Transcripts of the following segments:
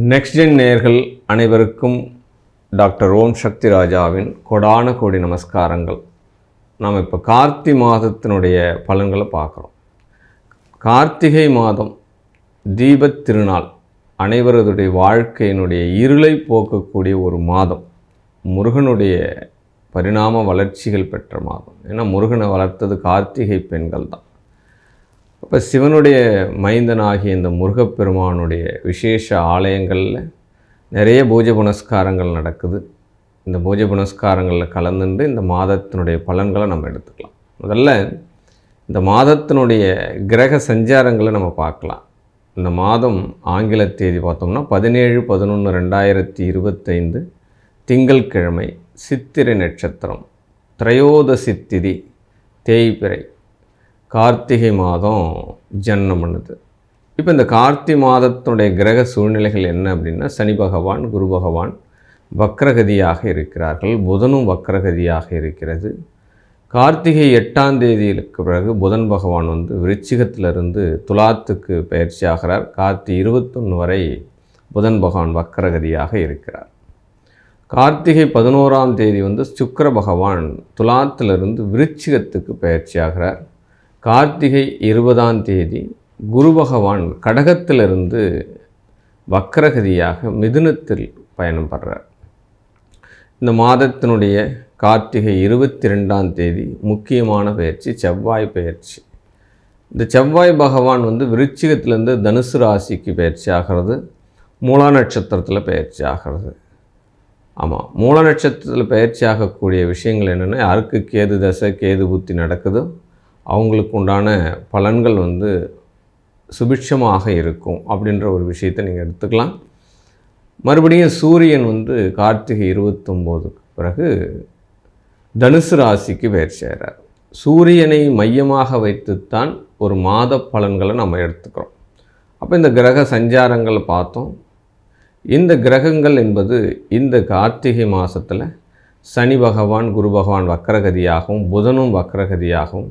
Next gen நேர்கள் அனைவருக்கும் doctor ஓம் சக்தி ராஜாவின் கொடான கோடி நமஸ்காரங்கள். நாம் இப்போ கார்த்தி மாதத்தினுடைய பலன்களை பார்க்குறோம். கார்த்திகை மாதம் தீபத் திருநாள் அனைவரதுடைய வாழ்க்கையினுடைய இருளை போக்கக்கூடிய ஒரு மாதம். முருகனுடைய பரிணாம வளர்ச்சிகள் பெற்ற மாதம். ஏன்னா முருகனை வளர்த்தது கார்த்திகை பெண்கள் தான் அப்போ சிவனுடைய மைந்தனாகிய இந்த முருகப்பெருமானுடைய விசேஷ ஆலயங்களில் நிறைய பூஜை புனஸ்காரங்கள் நடக்குது. இந்த பூஜை புனஸ்காரங்களில் கலந்துண்டு இந்த மாதத்தினுடைய பலன்களை நம்ம எடுத்துக்கலாம். முதல்ல இந்த மாதத்தினுடைய கிரக சஞ்சாரங்களை நம்ம பார்க்கலாம். இந்த மாதம் ஆங்கில தேதி பார்த்தோம்னா பதினேழு பதினொன்று ரெண்டாயிரத்தி இருபத்தைந்து திங்கள்கிழமை சித்திரை நட்சத்திரம் திரையோதசி திதி தேய்பிறை கார்த்திகை மாதம் ஜன்னம் பண்ணுது. இப்போ இந்த கார்த்தி மாதத்தினுடைய கிரக சூழ்நிலைகள் என்ன அப்படின்னா சனி பகவான் குரு பகவான் வக்ரகதியாக இருக்கிறார்கள். புதனும் வக்ரகதியாக இருக்கிறது. கார்த்திகை எட்டாம் தேதிக்கு பிறகு புதன் பகவான் வந்து விருச்சிகத்திலிருந்து துலாத்துக்கு பயிற்சி ஆகிறார். கார்த்தி இருபத்தொன்று வரை புதன் பகவான் வக்ரகதியாக இருக்கிறார். கார்த்திகை பதினோராம் தேதி வந்து சுக்கர பகவான் துலாத்திலிருந்து விருச்சிகத்துக்கு பயிற்சி ஆகிறார். கார்த்திகை இருபதாம் தேதி குரு பகவான் கடகத்திலிருந்து வக்ரகதியாக மிதுனத்தில் பயணம் படுறார். இந்த மாதத்தினுடைய கார்த்திகை இருபத்தி ரெண்டாம் தேதி முக்கியமான பயிற்சி செவ்வாய் பயிற்சி. இந்த செவ்வாய் பகவான் வந்து விருச்சிகத்திலேருந்து தனுசு ராசிக்கு பயிற்சி ஆகிறது மூலா நட்சத்திரத்தில் பயிற்சி ஆகிறது. ஆமாம் மூல நட்சத்திரத்தில் பயிற்சி ஆகக்கூடிய விஷயங்கள் என்னென்னா யாருக்கு கேது தசை கேது புத்தி நடக்குதோ அவங்களுக்கு உண்டான பலன்கள் வந்து சுபிட்சமாக இருக்கும் அப்படின்ற ஒரு விஷயத்தை நீங்கள் எடுத்துக்கலாம். மறுபடியும் சூரியன் வந்து கார்த்திகை இருபத்தொம்போதுக்கு பிறகு தனுசு ராசிக்கு பெயர் சேர்றார். சூரியனை மையமாக வைத்துத்தான் ஒரு மாத பலன்களை நம்ம எடுத்துக்கிறோம். அப்போ இந்த கிரக சஞ்சாரங்களை பார்த்தோம். இந்த கிரகங்கள் என்பது இந்த கார்த்திகை மாதத்தில் சனி பகவான் குரு பகவான் வக்கரகதியாகவும் புதனும் வக்கரகதியாகவும்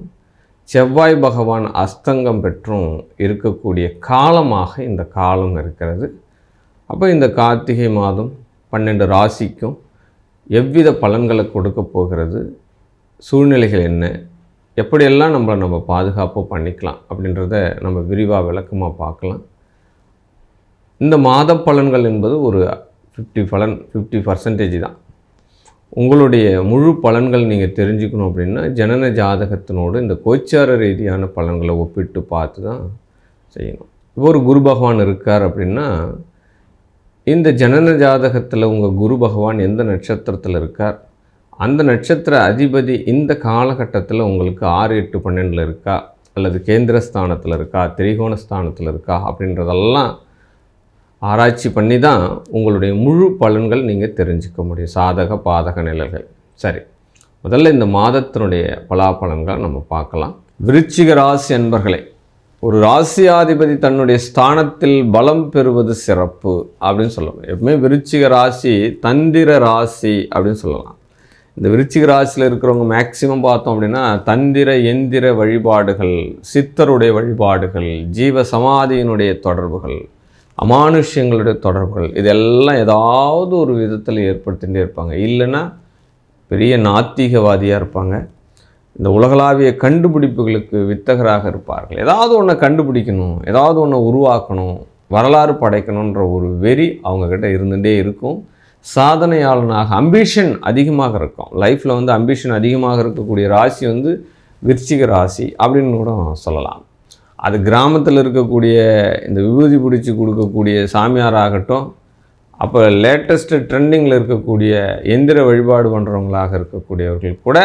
செவ்வாய் பகவான் அஸ்தங்கம் பெற்றும் இருக்கக்கூடிய காலமாக இந்த காலம் இருக்கிறது. அப்போ இந்த கார்த்திகை மாதம் பன்னெண்டு ராசிக்கும் எவ்வித பலன்களை கொடுக்க போகிறது? சூழ்நிலைகள் என்ன? எப்படியெல்லாம் நம்மளை நம்ம பாதுகாப்பாக பண்ணிக்கலாம் அப்படின்றத நம்ம விரிவாக விளக்கமாக பார்க்கலாம். இந்த மாத பலன்கள் என்பது ஒரு ஃபிஃப்டி பலன் ஃபிஃப்டி பர்சன்டேஜ் தான். உங்களுடைய முழு பலன்கள் நீங்கள் தெரிஞ்சுக்கணும் அப்படின்னா ஜனன ஜாதகத்தினோடு இந்த கோச்சார ரீதியான பலன்களை ஒப்பிட்டு பார்த்து தான் செய்யணும். இப்போ ஒரு குரு பகவான் இருக்கார் அப்படின்னா இந்த ஜனன ஜாதகத்தில் உங்கள் குரு பகவான் எந்த நட்சத்திரத்தில் இருக்கார்? அந்த நட்சத்திர அதிபதி இந்த காலகட்டத்தில் உங்களுக்கு ஆறு எட்டு பன்னெண்டில் இருக்கா? அல்லது கேந்திரஸ்தானத்தில் இருக்கா? திரிகோண ஸ்தானத்தில் இருக்கா? அப்படின்றதெல்லாம் ஆராய்ச்சி பண்ணி தான் உங்களுடைய முழு பலன்கள் நீங்கள் தெரிஞ்சுக்க முடியும். சாதக பாதக நிலைகள் சரி. முதல்ல இந்த மாதத்தினுடைய பலாபலன்களை நம்ம பார்க்கலாம். விருச்சிக ராசி அன்பர்களே ஒரு ராசியாதிபதி தன்னுடைய ஸ்தானத்தில் பலம் பெறுவது சிறப்பு அப்படின்னு சொல்லலாம். எப்பவுமே விருச்சிக ராசி தந்திர ராசி அப்படின்னு சொல்லலாம். இந்த விருச்சிக ராசியில் இருக்கிறவங்க மேக்சிமம் பார்த்தோம் அப்படின்னா தந்திர எந்திர வழிபாடுகள் சித்தருடைய வழிபாடுகள் ஜீவ சமாதியினுடைய தொடர்புகள் அமானுஷ்யங்களுடைய தொடர்புகள். இதெல்லாம் ஏதாவது ஒரு விதத்தில் ஏற்படுத்திகிட்டே இருப்பாங்க. இல்லைன்னா பெரிய நாத்திகவாதியாக இருப்பாங்க. இந்த உலகளாவிய கண்டுபிடிப்புகளுக்கு வித்தகராக இருப்பார்கள். ஏதாவது ஒன்றை கண்டுபிடிக்கணும் ஏதாவது ஒன்றை உருவாக்கணும் வரலாறு படைக்கணுன்ற ஒரு வெறி அவங்கக்கிட்ட இருந்துகிட்டே இருக்கும். சாதனையாளனாக அம்பிஷன் அதிகமாக இருக்கும். லைஃப்பில் வந்து அம்பிஷன் அதிகமாக இருக்கக்கூடிய ராசி வந்து விருச்சிக ராசி அப்படின்னு கூட சொல்லலாம். அது கிராமத்தில் இருக்கக்கூடிய இந்த விபூதி பிடிச்சி கொடுக்கக்கூடிய சாமியாராகட்டும் அப்போ லேட்டஸ்ட்டு ட்ரெண்டிங்கில் இருக்கக்கூடிய எந்திர வழிபாடு பண்ணுறவங்களாக இருக்கக்கூடியவர்கள் கூட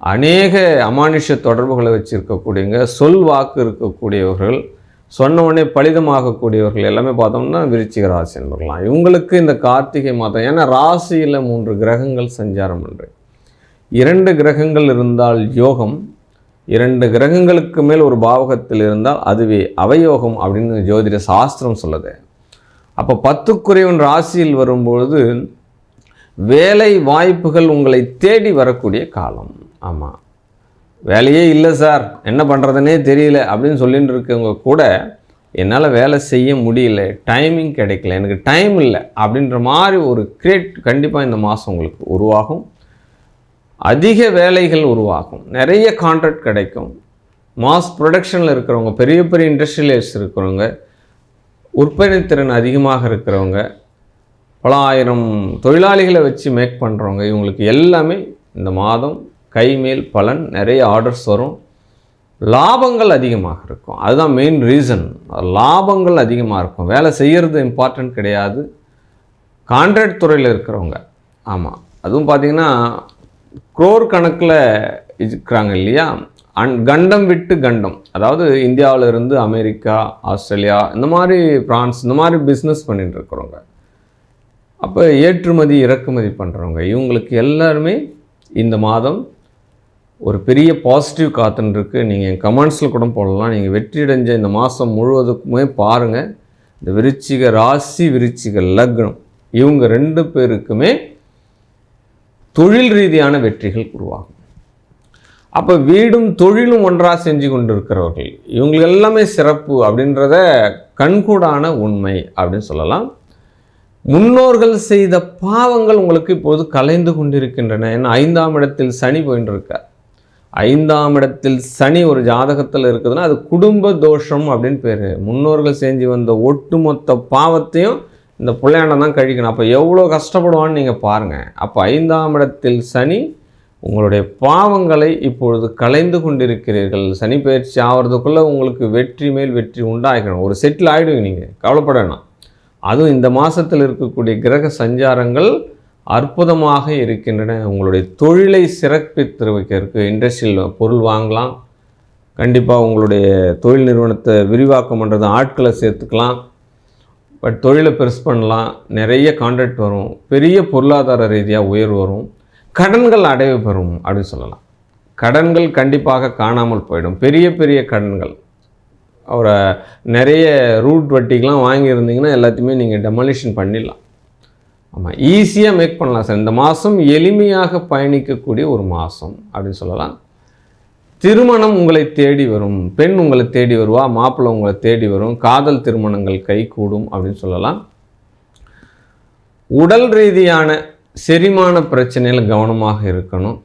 அநேக அமானுஷ தொடர்புகளை வச்சுருக்கக்கூடியவங்க சொல் வாக்கு இருக்கக்கூடியவர்கள் சொன்ன உடனே பலிதமாகக்கூடியவர்கள் எல்லாமே பார்த்தோம்னா விருச்சிக ராசி என்பர்களாம் இவங்களுக்கு இந்த கார்த்திகை மாதம் ஏன்னா ராசியில் மூன்று கிரகங்கள் சஞ்சாரம் பண்ணுறேன் இரண்டு கிரகங்கள் இருந்தால் யோகம் இரண்டு கிரகங்களுக்கு மேல் ஒரு பாவகத்தில் இருந்தால் அதுவே அவயோகம் அப்படின்னு ஜோதிட சாஸ்திரம் சொல்லுது. அப்போ பத்துக்குறைவன் ராசியில் வரும்பொழுது வேலை வாய்ப்புகள் உங்களை தேடி வரக்கூடிய காலம். ஆமாம் வேலையே இல்லை சார். என்ன பண்ணுறதுனே தெரியல அப்படின்னு சொல்லிட்டு இருக்கவங்க கூட என்னால் வேலை செய்ய முடியல டைமிங் கிடைக்கல எனக்கு டைம் இல்லை அப்படின்ற மாதிரி ஒரு கிரியேட் கண்டிப்பாக இந்த மாதம் உங்களுக்கு உருவாகும். அதிக வேலைகள் உருவாகும். நிறைய கான்ட்ராக்ட் கிடைக்கும். மாஸ் ப்ரொடக்ஷனில் இருக்கிறவங்க பெரிய பெரிய இண்டஸ்ட்ரியலைஸ் இருக்கிறவங்க உற்பத்தி திறன் அதிகமாக இருக்கிறவங்க பல ஆயிரம் தொழிலாளிகளை வச்சு மேக் பண்ணுறவங்க இவங்களுக்கு எல்லாமே இந்த மாதம் கைமேல் பலன் நிறைய ஆர்டர்ஸ் வரும். லாபங்கள் அதிகமாக இருக்கும். அதுதான் மெயின் ரீசன் லாபங்கள் அதிகமாக இருக்கும். வேலை செய்கிறது இம்பார்ட்டன்ட் கிடையாது. கான்ட்ராக்ட் துறையில் இருக்கிறவங்க. ஆமாம் அதுவும் பார்த்தீங்கன்னா குரோர் கணக்கில் இருக்கிறாங்க இல்லையா? அண்ட் கண்டம் விட்டு கண்டம். அதாவது இந்தியாவில் இருந்து அமெரிக்கா ஆஸ்திரேலியா இந்த மாதிரி பிரான்ஸ் இந்த மாதிரி பிஸ்னஸ் பண்ணிட்டு இருக்கிறவங்க. அப்போ ஏற்றுமதி இறக்குமதி பண்ணுறவங்க இவங்களுக்கு எல்லாருமே இந்த மாதம் ஒரு பெரிய பாசிட்டிவ் காத்துன்ருக்கு. நீங்கள் என் கமெண்ட்ஸில் கூட போடலாம். நீங்கள் வெற்றியடைஞ்ச இந்த மாதம் முழுவதுக்குமே பாருங்கள் இந்த விருச்சிக ராசி விருச்சிக லக்னம். இவங்க ரெண்டு பேருக்குமே தொழில் ரீதியான வெற்றிகள் உருவாகும். அப்போ வீடும் தொழிலும் ஒன்றாக செஞ்சு கொண்டு இருக்கிறவர்கள் இவங்களுக்கு எல்லாமே சிறப்பு அப்படின்றத கண்கூடான உண்மை அப்படின்னு சொல்லலாம். முன்னோர்கள் செய்த பாவங்கள் உங்களுக்கு இப்போது கலைந்து கொண்டிருக்கின்றன. ஏன்னா ஐந்தாம் இடத்தில் சனி போயின்னு ஐந்தாம் இடத்தில் சனி ஒரு ஜாதகத்தில் இருக்குதுன்னா அது குடும்ப தோஷம் அப்படின்னு பேர். முன்னோர்கள் செஞ்சு வந்த ஒட்டுமொத்த பாவத்தையும் இந்த பிள்ளையாண்டம் தான் கழிக்கணும். அப்போ எவ்வளோ கஷ்டப்படுவான்னு நீங்கள் பாருங்கள் அப்போ ஐந்தாம் இடத்தில் சனி உங்களுடைய பாவங்களை இப்பொழுது கலைந்து கொண்டிருக்கிறீர்கள். சனி பயிற்சி ஆகிறதுக்குள்ளே உங்களுக்கு வெற்றி மேல் வெற்றி உண்டாகணும் ஒரு செட்டில் ஆகிடுவீங்க நீங்கள் கவலைப்பட வேணாம். அதுவும் இந்த மாதத்தில் இருக்கக்கூடிய கிரக சஞ்சாரங்கள் அற்புதமாக இருக்கின்றன. உங்களுடைய தொழிலை சிறப்பித்து வைக்கிறதுக்கு இண்டஸ்ட்ரியில் பொருள் வாங்கலாம். கண்டிப்பாக உங்களுடைய தொழில் நிறுவனத்தை விரிவாக்கம் பண்ணுறது ஆட்களை சேர்த்துக்கலாம். பட் தொழிலை பெருசு பண்ணலாம். நிறைய கான்ட்ராக்ட் வரும். பெரிய பொருளாதார ரீதியாக உயர்வு வரும். கடன்கள் அடைவு பெறும் அப்படின்னு சொல்லலாம். கடன்கள் கண்டிப்பாக காணாமல் போயிடும். பெரிய பெரிய கடன்கள். அவரை நிறைய ரூட் வட்டிக்கெலாம் வாங்கியிருந்தீங்கன்னா எல்லாத்தையுமே நீங்கள் டெமாலிஷன் பண்ணிடலாம். ஆமாம் ஈஸியாக மேக் பண்ணலாம் சார். இந்த மாதம் எளிமையாக பயணிக்கக்கூடிய ஒரு மாதம் அப்படின்னு சொல்லலாம். திருமணம் உங்களை தேடி வரும். பெண் உங்களை தேடி வருவா மாப்பிள்ளை உங்களை தேடி வரும். காதல் திருமணங்கள் கைகூடும் அப்படின்னு சொல்லலாம். உடல் ரீதியான செரிமான பிரச்சனையில் கவனமாக இருக்கணும்.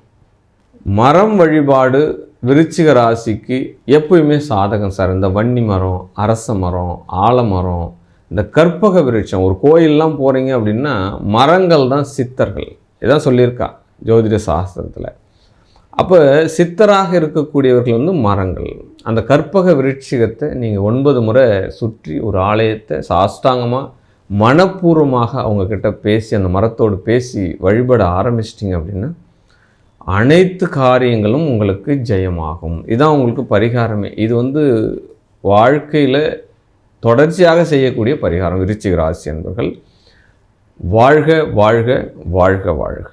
மரம் வழிபாடு விருச்சிக ராசிக்கு எப்பயுமே சாதகம் சார். இந்த வன்னி மரம் அரச மரம் ஆலமரம் இந்த கற்பக விருட்சம். ஒரு கோயிலெலாம் போகிறீங்க அப்படின்னா மரங்கள் தான் சித்தர்கள். இதான் சொல்லியிருக்கா ஜோதிட சாஸ்திரத்தில். அப்போ சித்தராக இருக்கக்கூடியவர்கள் வந்து மரங்கள். அந்த கற்பக விருட்சிகத்தை நீங்கள் ஒன்பது முறை சுற்றி ஒரு ஆலயத்தை சாஷ்டாங்கமாக மனப்பூர்வமாக அவங்கக்கிட்ட பேசி அந்த மரத்தோடு பேசி வழிபட ஆரம்பிச்சிட்டிங்க அப்படின்னா அனைத்து காரியங்களும் உங்களுக்கு ஜெயமாகும். இதுதான் உங்களுக்கு பரிகாரமே. இது வந்து வாழ்க்கையில் தொடர்ச்சியாக செய்யக்கூடிய பரிகாரம். விருச்சிக ராசி என்பர்கள் வாழ்க வாழ்க வாழ்க வாழ்க.